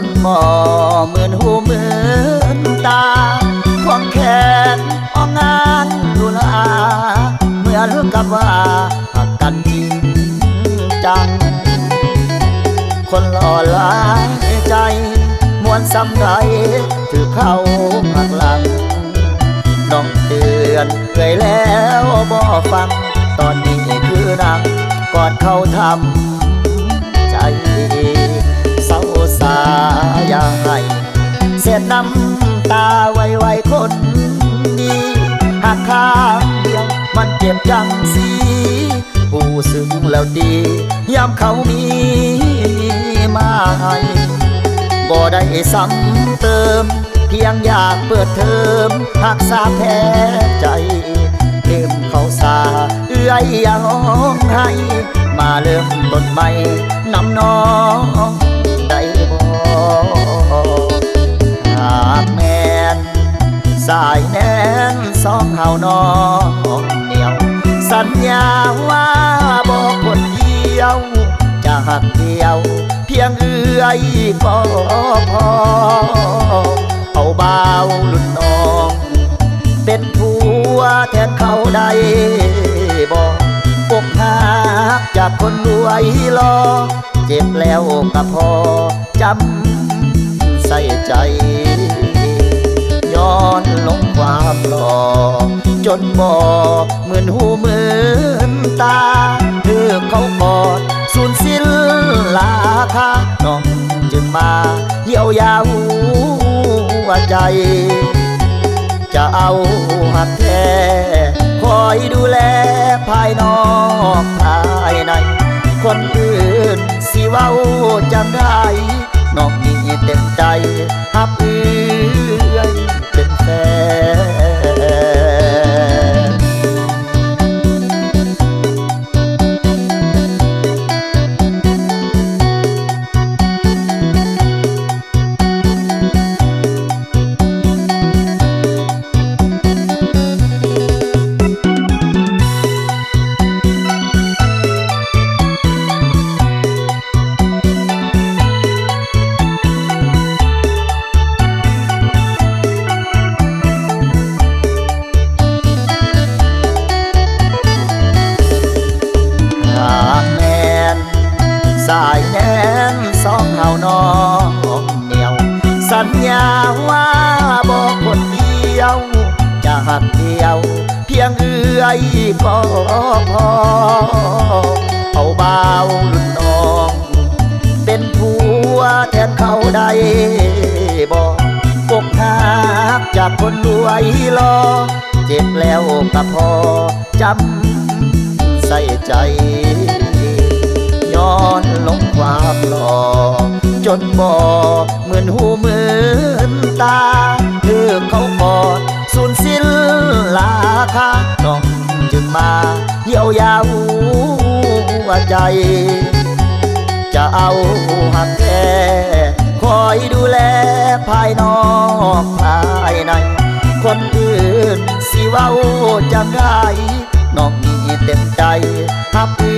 ความหล่อจนมอเหมือนหูเหมือนตาควงแขนออกงานดูลาเหมือนกับว่าหักกันจริงจัง คนหล่อหลายใจ มวนสำไรถือเข้าหักหลังน้องเตือนเคยแล้วบ่ฟัง ตอนนี้คือนางกอดเขาทำ ข้างเดียว มันเจ็บจังสีผู้ซึ้งแล้วดียามเขามีมาให้บ่ได้ซ้ำเติม เพียงอยากเปิดเทอมหักษาแพ้ใจเต็มเขาสาเอื้อยยังให้ มาเริ่มต้นใหม่นำน้อง สายแน่นสองเฮานองเหนียว สัญญาว่าบอกคนเดียว จะหักเดียว เพียงเอื้อยก็พอ เอาเบาวรุ่นน้อง เป็นผัวแทนเขาได้บอกอกหักจากคนรวยรอ เจ็บแล้วก็พอจำใส่ใจ สูญสิ้นลาคาน้องจึงมาเยียวยาหัวใจ จะเอาหักแท้คอยดูแลภายนอกภายใน คนอื่นสิเว้าจังได้ สัญญาว่าบอกคนเดียว จะหักเดียว เพียงเอื้อยก็พอเอาเบาวรุ่นน้อง เป็นผัวแทนเขาได้บอกอกหักจากคนรวยรอ เจ็บแล้วก็พอจำใส่ใจ ย้อนลงความหล่อจนบ่เหมือ นหูเหมือนตาเธอเขากอดสูญสิ้นราคาน้องจึงมาเยียวยาหัวใจ จะเอาหักแท้คอยดูแลภายนอกภายใน คนอื่นสิเว้าจังได้น้องมีเต็มใจหับเ